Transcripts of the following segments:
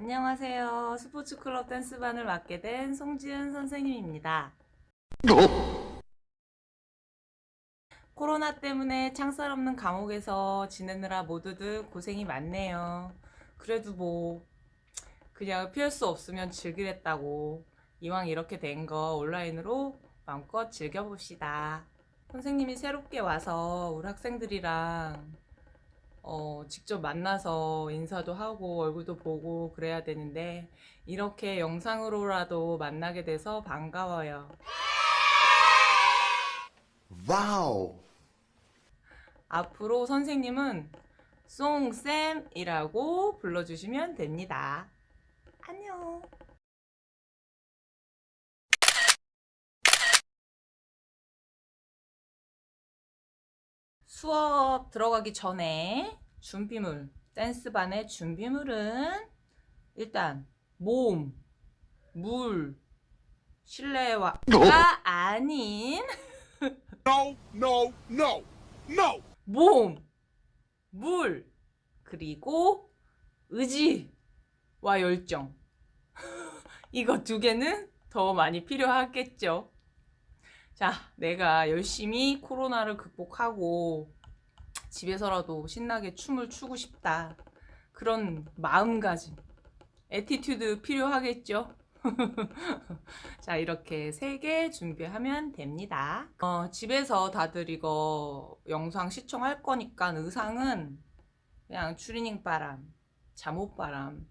안녕하세요. 스포츠클럽 댄스반을 맡게 된 송지은 선생님입니다. 코로나 때문에 창살 없는 감옥에서 지내느라 모두들 고생이 많네요. 그래도 뭐, 그냥 피할 수 없으면 즐기랬다고. 이왕 이렇게 된 거 온라인으로 마음껏 즐겨봅시다. 선생님이 새롭게 와서 우리 학생들이랑 어, 직접 만나서 인사도 하고 얼굴도 보고 그래야 되는데 이렇게 영상으로라도 만나게 돼서 반가워요. 와우. 앞으로 선생님은 송쌤이라고 불러주시면 됩니다. 안녕. 수업 들어가기 전에 준비물, 댄스반의 준비물은 일단 몸, 물, 실내화가 아닌 No, no, no, no. 몸, 물, 그리고 의지와 열정. 이거 두 개는 더 많이 필요하겠죠. 자, 내가 열심히 코로나를 극복하고 집에서라도 신나게 춤을 추고 싶다. 그런 마음가짐, 에티튜드 필요하겠죠. 자, 이렇게 세 개 준비하면 됩니다. 어, 집에서 다들 이거 영상 시청할 거니까 의상은 그냥 추리닝 바람, 잠옷 바람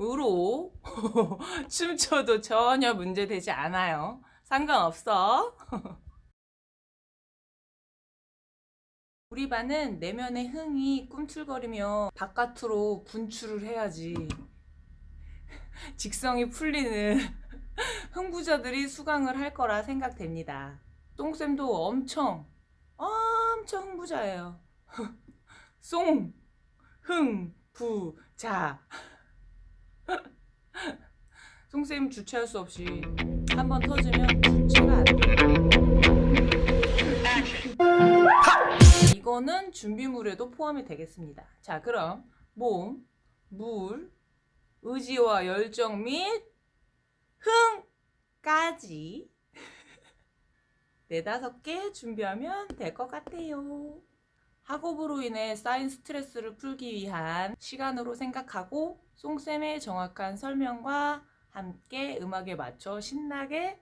으로 춤춰도 전혀 문제되지 않아요. 상관없어. 우리 반은 내면의 흥이 꿈틀거리며 바깥으로 분출을 해야지. 직성이 풀리는 흥부자들이 수강을 할 거라 생각됩니다. 똥쌤도 엄청, 엄청 흥부자예요. 송, 흥, 부, 자. 송쌤 주체할 수 없이 한 번 터지면 돼. 이거는 준비물에도 포함이 되겠습니다. 자, 그럼 몸, 물, 의지와 열정 및 흥까지 네다섯 개 준비하면 될 것 같아요. 학업으로 인해 쌓인 스트레스를 풀기 위한 시간으로 생각하고 송쌤의 정확한 설명과 함께 음악에 맞춰 신나게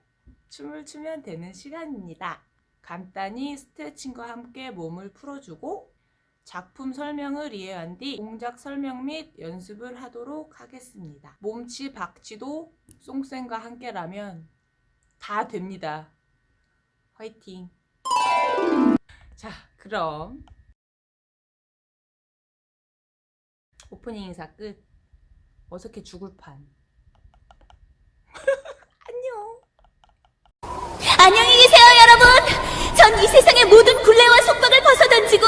춤을 추면 되는 시간입니다. 간단히 스트레칭과 함께 몸을 풀어주고 작품 설명을 이해한 뒤 동작 설명 및 연습을 하도록 하겠습니다. 몸치 박치도 송쌤과 함께라면 다 됩니다. 화이팅! 자, 그럼 오프닝 인사 끝. 어색해 죽을 판. 안녕히 계세요, 여러분! 전 이 세상의 모든 굴레와 속박을 벗어던지고